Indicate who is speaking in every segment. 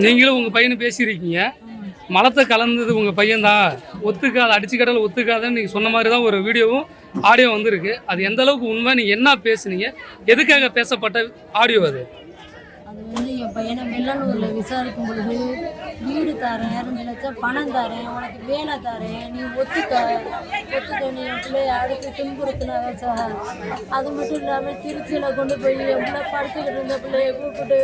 Speaker 1: நீங்களும் உங்கள் பையனை பேசியிருக்கீங்க. மலத்தை கலந்தது உங்கள் பையன்தான். ஒத்துக்காத அடிச்சு கடல் ஒத்துக்காதன்னு நீங்கள் சொன்ன மாதிரி தான் ஒரு வீடியோவும் ஆடியோ வந்திருக்கு. அது எந்த அளவுக்கு உண்மை? நீங்கள் என்ன பேசுனீங்க? எதுக்காக பேசப்பட்ட ஆடியோ அது?
Speaker 2: அது வந்து என் பையனை வெள்ளலூரில் விசாரிக்கும் பொழுது வீடு தரேன் ரெண்டு லட்சம் பணம் தரேன் உனக்கு வேலை தரேன் நீ ஒத்துக்க. ஒத்துக்க நீ என் பிள்ளைய அடுத்து துன்புறுத்தினாங்க சார். அது மட்டும் இல்லாமல் திருச்சியில் கொண்டு போய் என் பிள்ளை படுத்துக்கிட்டு இருந்த பிள்ளைய கூப்பிட்டு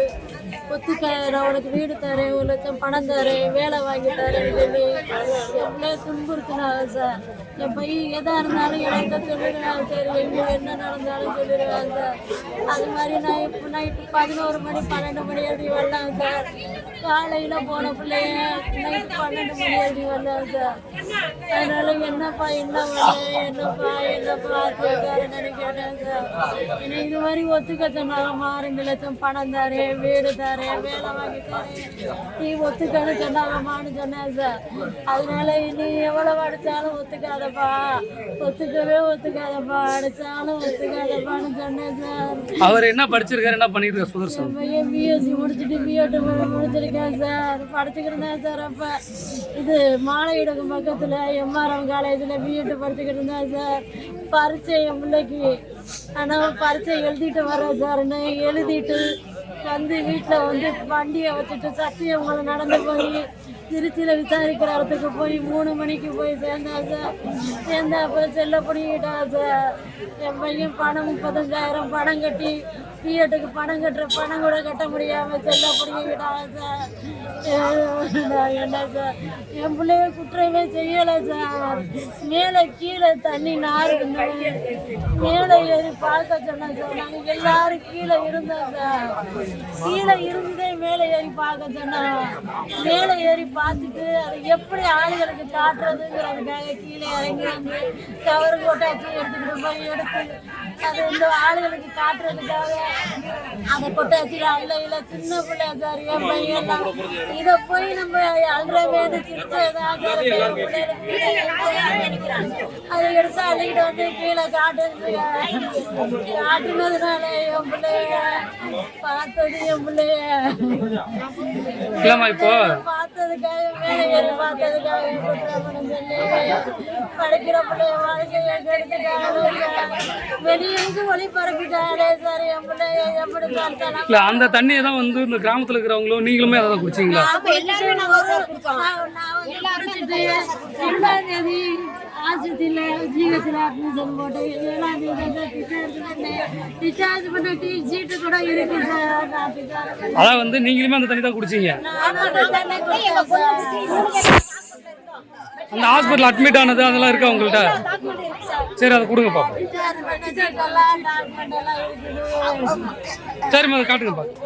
Speaker 2: ஒத்துக்க நான் உனக்கு வீடு தரேன் ஒரு லட்சம் பணம் தரேன் வேலை வாங்கி தரேன் சொல்லி என் பிள்ளைய துன்புறுத்தினாங்க சார். என் பையன் எதாக இருந்தாலும் எனக்கு சொல்லிடுவாங்க சரி. எங்கே என்ன நடந்தாலும் சொல்லிடுவாங்க சார். அது மாதிரி நான் இப்போ நைட்டு பதினோரு மணி பன்னெண்டு மணி அப்படி வரலாம் சார். காலையில் போன பிள்ளைய நைட்டு பன்னெண்டு மணி அதனால என்னப்பா என்ன பண்ண என்னப்பா என்னப்பா என்னை இது மாதிரி ஒத்துக்க சொன்னாங்கம்மா ரெண்டு லட்சம் பணம் தரேன் வீடு தரேன் வேலை வாங்கி தரேன் நீ ஒத்துக்கன்னு சொன்னாங்கம்மான்னு சொன்னேன் சார் அதனால நீ எவ்வளவு அடிச்சாலும் ஒத்துக்காதப்பா. ஒத்துக்கவே ஒத்துக்காதப்பா. அடிச்சாலும் ஒத்துக்காதப்பான்னு சொன்னேன் சார்
Speaker 1: அவர் என்ன படிச்சிருக்காரு என்ன பண்ணிட்டு இருக்காரு சுதர்சன்
Speaker 2: பிஎஸ்சி முடிச்சுட்டு பிஎட் இருக்கேன் சார் படிச்சுக்கிட்டு சார் அப்போ. இது மாலையிடக்கு பக்கத்தில் எம்ஆர்எம் காலேஜில் பிஎட் படிச்சுக்கிட்டு இருந்தேன் சார். பரீட்சை என் பிள்ளைக்கு. ஆனால் பரீட்சை எழுதிட்டு வரேன் சார். நான் எழுதிட்டு வந்து வீட்டில் வந்து வண்டியை வச்சுட்டு சத்தியமங்கலம் நடந்து போய் திருச்சியில் விசாரிக்கிற இடத்துக்கு போய் மூணு மணிக்கு போய் சேர்ந்தா சார். சேர்ந்தா அப்போ செல்ல பிடிக்கிட்டா சார். என் பையன் பணம் முப்பத்தஞ்சாயிரம் பணம் கட்டி பிஎட்டுக்கு பணம் கட்டுற பணம் கூட கட்ட முடியாமல் செல்ல பிடிக்கிட்டாங்க சார். என்ன சார்? என் பிள்ளைய குற்றமே செய்யலை சார். மேலே கீழே தண்ணி நார் மேலே ஏறி பார்க்க சொன்னேன் சார். நாங்கள் எல்லாரும் கீழே இருந்தோம் சார். கீழே இருந்ததே மேலே ஏறி பார்க்க சொன்னோம் மேலே ஏறி பார்த்துட்டு அதை எப்படி ஆளுகளுக்கு காட்டுறதுங்கிறதுக்காக கீழே இறங்கி வந்து கவர் கொட்டாச்சு எடுத்துக்கிட்டு போய் எடுத்து அது இந்த ஆளுகளுக்கு காட்டுறதுக்காக அதை கொட்டாச்சு இல்லை இல்லை சின்ன பிள்ளை சார் என் பையன்லாம் இதை போய் நம்ம அல்றவேன்னு அதை எடுத்து வந்து கீழே காட்டுறது. காட்டுனதுனால என் பிள்ளைய பார்த்தது என் பிள்ளைய.
Speaker 1: இப்போ
Speaker 2: பார்த்ததுக்காக மேலே ஏறி பார்த்ததுக்காக குற்றப்படம் சொல்லி படிக்கிற பிள்ளைய வாழ்க்கையை கெடுத்துட்டாங்க. வெளியுக்கு ஒளி பரப்பிட்டாரே சார் என் பிள்ளைய எப்படி பார்த்தாலும்.
Speaker 1: இல்லை அந்த தண்ணியை தான் வந்து இந்த கிராமத்தில் இருக்கிறவங்களும் நீங்களுமே அதை குடிச்சிங்களா?
Speaker 2: நான் வந்து ஆஸ்பத்திரியில் ஜிஹெச்சில் அட்மிஷன் போட்டு ஏழாம் தேதி டிஸ்சார்ஜ் பண்ணேன் டிஸ்சார்ஜ் பண்ணிட்டு சீட்டு கூட இருக்கு சார் நான் டிஸ்சார்ஜ்
Speaker 1: அதான் வந்து நீங்களுமே அந்த தண்ணி தான் குடிச்சீங்க. அந்த ஹாஸ்பிட்டல் அட்மிட் ஆனது அதெல்லாம் இருக்கா உங்கள்கிட்ட சரி அதை கொடுங்க பாப்போம். சரிம்மா அதை காட்டுங்க பாப்போம்.